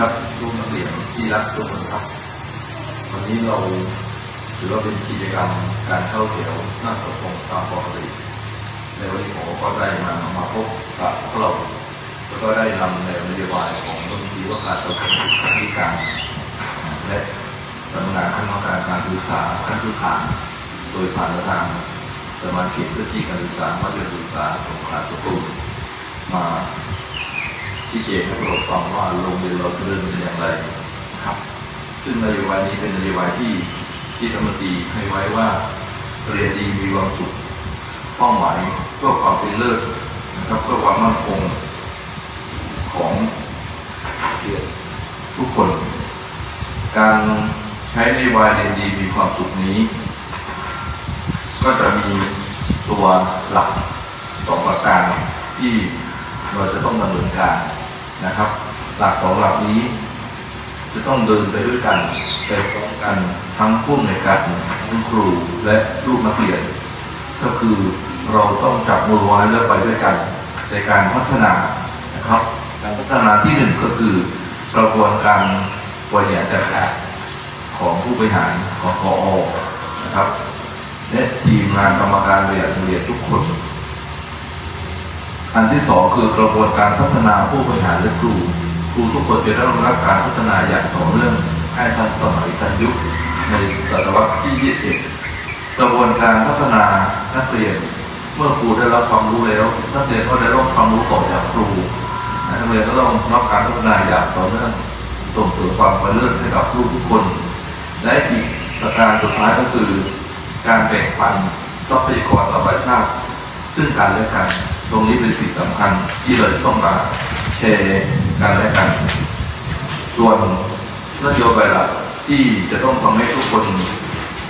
ครับลูกนักเรียนที่รักทุกคนครับ วันนี้เราถือว่าเป็นกิจกรรมการเข้าแถวหน้าเสาธงตามปกติในวันนี้ผมก็ได้มามาพบกับพวกเราแล้วก็ได้นำแนวนโยบายของรัฐมนตรีว่าการกระทรวงศึกษาธิการ และสำนักงานคณะกรรมการการศึกษาขั้นพื้นฐานโดยผ่านประธานสมาชิกพื้นที่การศึกษามัธยมศึกษาสงขลาสกุลมา ที่เจให้พวกเราฟังว่าโรงเรียนเราจะเริ่มเป็นอย่างไรนะครับ ซึ่งนโยบายนี้เป็นนโยบายที่ที่ธรรมตรีให้ไว้ว่าเรียนดีมีความสุขเป้าหมายเพื่อความเป็นเลิศนะครับเพื่อความมั่นคงของเด็กทุกคน การใช้นโยบายเรียนดีมีความสุขนี้ ก็จะมีตัวหลักสองประการที่เราจะต้องดำเนินการ นะครับ หลักสองหลักนี้ จะต้องเดินไปด้วยกันไปพร้อมกันทั้งผู้ในการทั้งครูและลูกนักเรียน ก็คือเราต้องจับมือไว้แล้วไปด้วยกัน ในการพัฒนานะครับ การพัฒนาที่หนึ่งก็คือกระบวนการบริหารจัดการของผู้บริหารของกอนะครับและทีมงานกรรมการเรียนเรียนทุกคน อันที่สองคือกระบวนการพัฒนาผู้บริหารและครูครูทุกคนจะได้รับการพัฒนาอย่างต่อเนื่องให้ทันสมัยทันยุคในศตวรรษที่ 21 กระบวนการพัฒนานักเรียน เมื่อครูได้รับความรู้แล้วนักเรียนก็ได้รับความรู้ต่อจากครูนักเรียนก็ต้องรับการพัฒนาอย่างต่อเนื่องส่งเสริมความเป็นเลิศให้กับลูกทุกคน และอีกประการสุดท้ายก็คือ การแบ่งปันทรัพยากรธรรมชาติ ซึ่งกันและกัน ตรงนี้เป็นสิ่งสำคัญที่เราต้องมาแชร์กันและกันส่วนนโยบายหลักที่จะต้องทำให้ทุกคน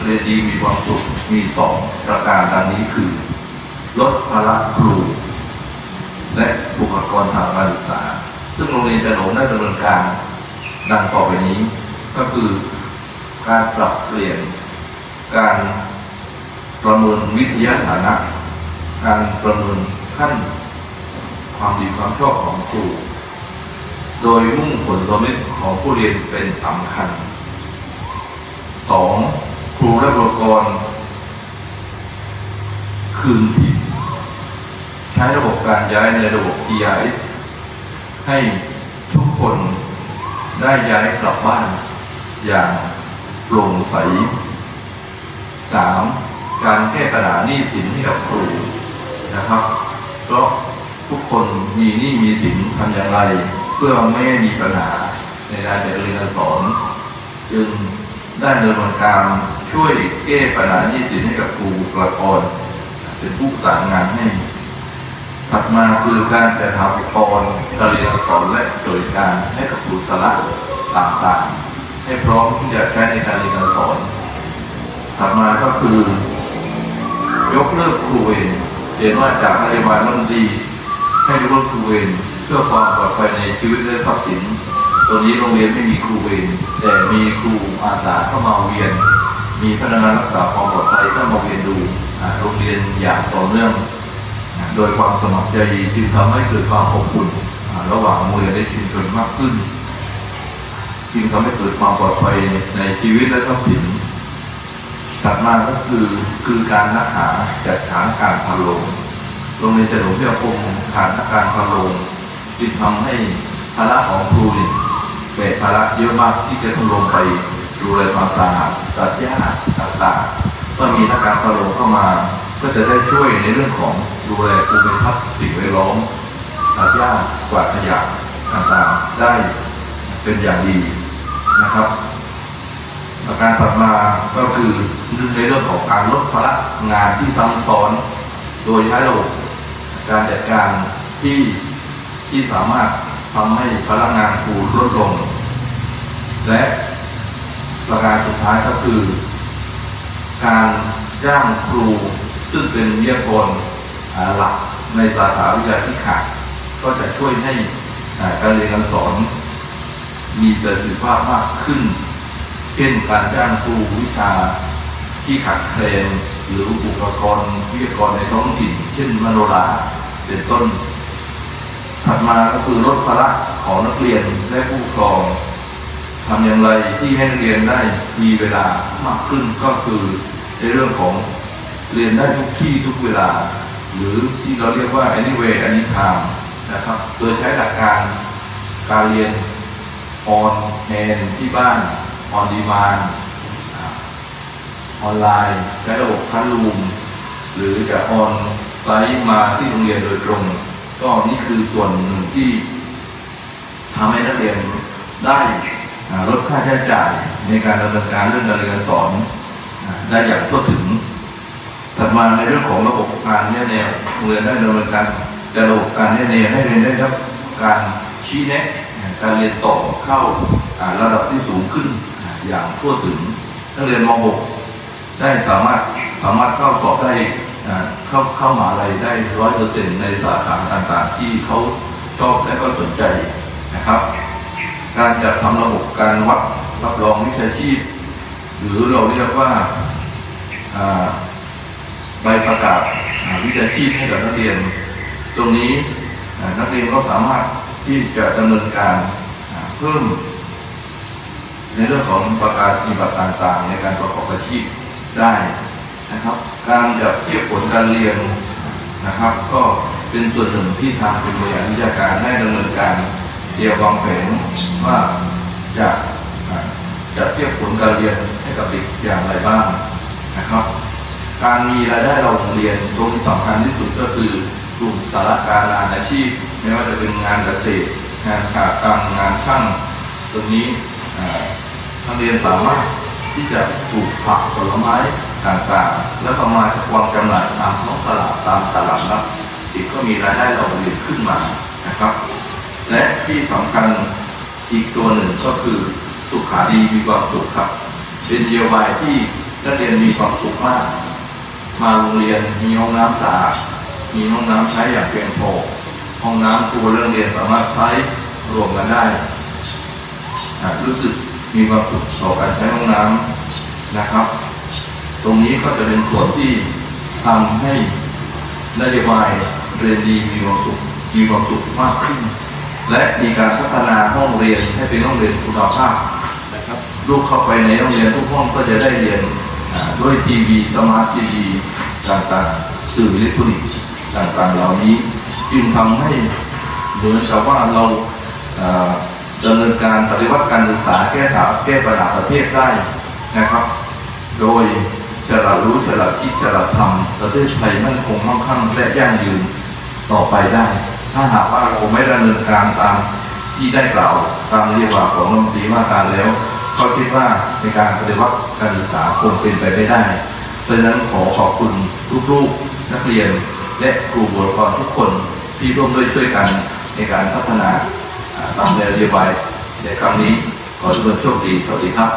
เรียนดีมีความสุขมีสองประการดังนี้คือ ลดภาระครู และบุคลากรทางการศึกษา ซึ่งโรงเรียนจะหลงได้ดำเนินการดังต่อไปนี้ ก็คือการปรับเปลี่ยน การประเมินวิทยาฐานะ การประเมิน ขั้นความดีความชอบของครู โดยมุ่งผลสำเร็จของผู้เรียนเป็นสำคัญสองครูและบุคลากร คืนถิ่ใช้ระบบการย้ายในระบบ EIS ให้ทุกคนได้ย้ายกลับบ้าน อย่างโปร่งใสสามการแก้ปัญหาหนี้สินให้กับครูนะครับ เพราะทุกคนมีหนี้มีสินทำอย่างไร เพื่อไม่ให้มีปัญหาในการเรียนการสอนจึงได้ดำเนินการช่วยแก้ปัญหาหนี้สินให้กับครูบุคลากรเป็นผู้สานงานให้ถัดมาคือการจัดหาอุปกรณ์การเรียนการสอนและสวัสดิการให้กับครูสาระต่างๆ ให้พร้อมที่จะใช้ในการเรียนการสอนถัดมาก็คือยกเลิกครูเวร เห็นว่าจากนโยบายรัฐมนตรีให้ยกเลิกครูเวรเพื่อความปลอดภัยในชีวิตและทรัพย์สินตอนนี้โรงเรียนไม่มีครูเวรแต่มีครูอาสาเข้ามาเวียน มีพนักงานรักษาความปลอดภัยเข้ามาเวียนดูโรงเรียนอย่างต่อเนื่อง โดยความสมัครใจจึงทำให้เกิดความอบอุ่นระหว่างโรงเรียนและชุมชนมากขึ้นจึงทำให้เกิดความปลอดภัยในชีวิตและทรัพย์สิน ถัดมาก็คือคือการนักหาจัดหาการพาโรงโรงเรียนเฉลิมพระพงศ์ขานักการพาโรงจึงทำให้ภาระของครูเนี่ยแบกภาระเยอะมากที่จะต้องลงไปดูแลความสะอาดตัดหญ้าต่างๆก็มีนักการพาโรงเข้ามา ก็จะได้ช่วยในเรื่องของดูแลภูมิทัศน์สิ่งแวดล้อมตัดหญ้ากวาดขยะต่างๆได้เป็นอย่างดีนะครับ ประการถัดมาก็คือในเรื่องของการลดภาระงานที่ซ้ำซ้อน โดยใช้ระบบการจัดการที่ที่สามารถทำให้พลังงานครูลดลง และประการสุดท้ายก็คือ การจ้างครูซึ่งเป็นวิทยากรอ่าหลักในสาขาวิชาที่ขาดก็จะช่วยให้การเรียนการสอน มีประสิทธิภาพมากขึ้น เช่นการจ้างครูวิชาที่ขาดแคลนหรืออุปกรณ์วิทยากรในท้องถิ่น เช่นมโนราเป็นต้น ถัดมาก็คือลดภาระของนักเรียนและผู้ปกครองทำอย่างไรที่ให้นักเรียนได้มีเวลามากขึ้นก็คือในเรื่องของเรียนได้ทุกที่ทุกเวลา หรือที่เราเรียกว่า anyway anytime นะครับโดยใช้หลักการการเรียน on hand ที่บ้าน on demand อ่าอนไลน์ใช้ระบบคันรูมหรือจะออนไซต์มาที่โรงเรียนโดยตรง ก็นี่คือส่วนหนึ่งที่ทำให้นักเรียนได้ลดค่าใช้จ่ายในการดำเนินการเรื่องการเรียนการสอนได้อย่างทั่วถึงถัดมาในเรื่องของระบบการแนะแนวโรงเรียนได้ดำเนินการแต่ระบบการแนะแนวให้เรียนได้รับการชี้แนะ การเรียนต่อเข้าระดับที่สูงขึ้น อย่างทั่วถึงนักเรียนม .6 ได้สามารถสามารถเข้าสอบได้เข้าเข้ามหาลัยได้ร้อยเปอร์เซ็นในสาขาต่างๆ ที่เขาชอบและก็สนใจนะครับ การจัดทำระบบการวัดรับรองวิชาชีพ หรือเราเรียกว่าใบประกาศวิชาชีพให้กับนักเรียน ตรงนี้นักเรียนก็สามารถที่จะดำเนินการเพิ่ม ในเรื่องของประกาศนียบัตรต่างๆ ในการประกอบอาชีพได้นะครับ การจับเทียบผลการเรียนนะครับ ก็เป็นส่วนหนึ่งที่ทางเป็นบริหารวิชาการได้ดำเนินการเตรียมวางแผนว่าจะจะเทียบผลการเรียนให้กับเด็กอย่างไรบ้างนะครับ การมีรายได้เราเรียนตรงที่สำคัญที่สุดก็คือกลุ่มสาระการงานอาชีพ ไม่ว่าจะเป็นงานเกษตร งานขากรรมงานช่างตรงนี้ นักเรียนสามารถที่จะปลูกผักผลไม้ต่างๆ แล้วก็มาวางจำหน่ายตามท้องตลาดตามตลาดนัดอีกก็มีรายได้เราโรงเรียนขึ้นมานะครับ และที่สำคัญอีกตัวหนึ่งก็คือสุขาดีมีความสุขครับเป็นนโยบายที่นักเรียนมีความสุขมาก มาโรงเรียนมีห้องน้ำสะอาดมีห้องน้ำใช้อย่างเพียงพอห้องน้ำครัวเรื่องเรียนสามารถใช้รวมกันได้ รู้สึกมีความสุขต่อการใช้ห้องน้ำนะครับ ตรงนี้ก็จะเป็นส่วนที่ทำให้นโยบายเรียนดีมีความสุขมีความสุขมากขึ้น และมีการพัฒนาห้องเรียนให้เป็นห้องเรียนคุณภาพนะครับลูกเข้าไปในห้องเรียนทุกห้องก็จะได้เรียนด้วยทีวีสมาร์ททีวีต่างๆสื่ออิเล็กทรอนิกส์ต่างๆ เหล่านี้ จึงทำให้เหมือนกับว่าเรา ดำเนินการปฏิวัติการศึกษาแก้ถาแก้ปัญหาประเทศได้นะครับ โดยฉลาดรู้ฉลาดคิดฉลาดทำประเทศไทยมั่นคงมั่งคั่งและยั่งยืนต่อไปได้ ถ้าหากว่าเราไม่ดำเนินการตามที่ได้กล่าวตามนโยบายของรัฐมนตรีว่าการแล้วก็คิดว่าในการปฏิวัติการศึกษาคงเป็นไปไม่ได้เพราะฉะนั้นขอขอบคุณลูกๆนักเรียน และครูบุคลากรทุกคนที่ร่วมด้วยช่วยกันในการพัฒนา ตามแนวนโยบายในครั้งนี้ขอทุกคนโชคดีสวัสดีครับ